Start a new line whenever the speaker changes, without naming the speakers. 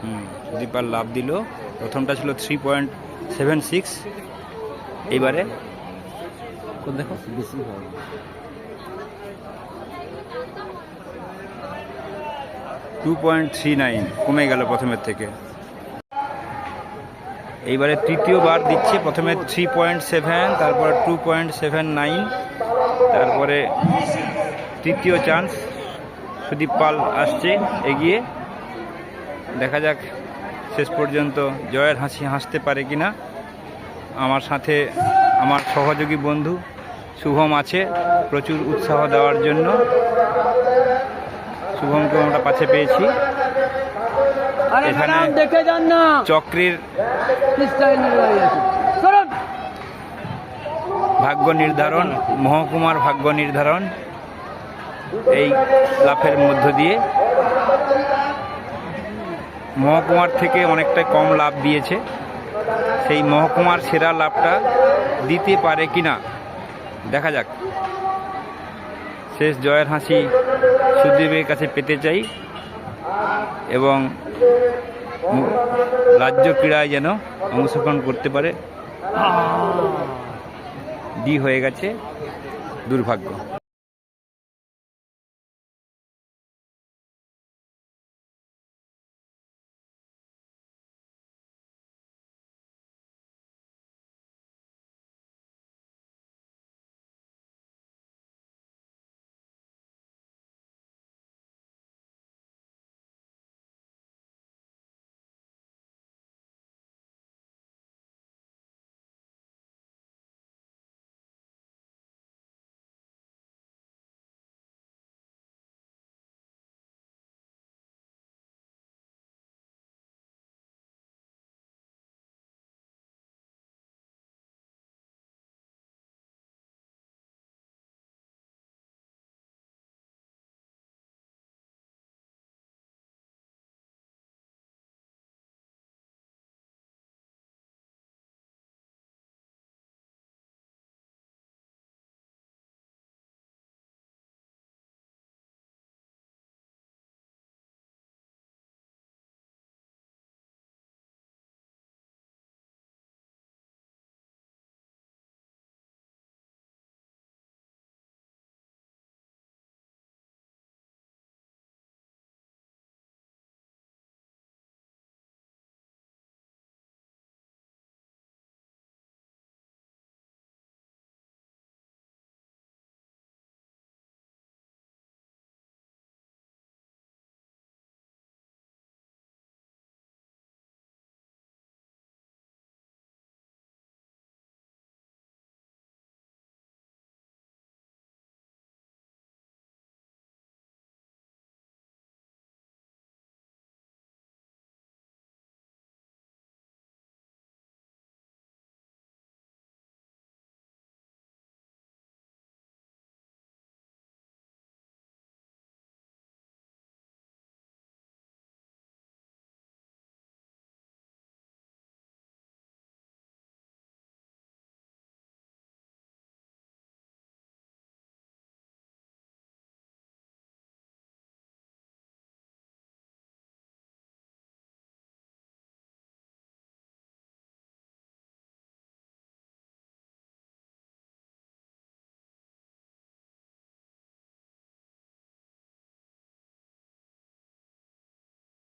হুম সুদীপার লাভ দিল। প্রথমটা ছিল থ্রি পয়েন্ট সেভেন সিক্স এইবারে দেখো?
বেশি
টু পয়েন্ট থ্রি নাইন কমে গেল প্রথমের থেকে। এইবারে তৃতীয়বার দিচ্ছে প্রথমে থ্রি পয়েন্ট সেভেন তারপরে টু পয়েন্ট সেভেন নাইন তারপরে তৃতীয় চান্স সুদীপ পাল আসছে এগিয়ে। দেখা যাক শেষ পর্যন্ত জয়ের হাসি হাসতে পারে কি না আমার সাথে আমার সহযোগী বন্ধু শুভম আছে প্রচুর উৎসাহ দেওয়ার জন্য। শুভমকে আমরা পাশে পেয়েছি। এখানে- চক্রের ভাগ্য নির্ধারণ মহকুমার ভাগ্য নির্ধারণ এই লাফের মধ্য দিয়ে। মহকুমার থেকে অনেকটা কম লাভ দিয়েছে। সেই মহকুমার সেরা লাভটা দিতে পারে কি না দেখা যাক। শেষ জয়ের হাসি সুদীপের কাছে পেতে চাই এবং রাজ্য ক্রীড়ায় যেন অংশগ্রহণ করতে পারে। ডি হয়ে গেছে দুর্ভাগ্য।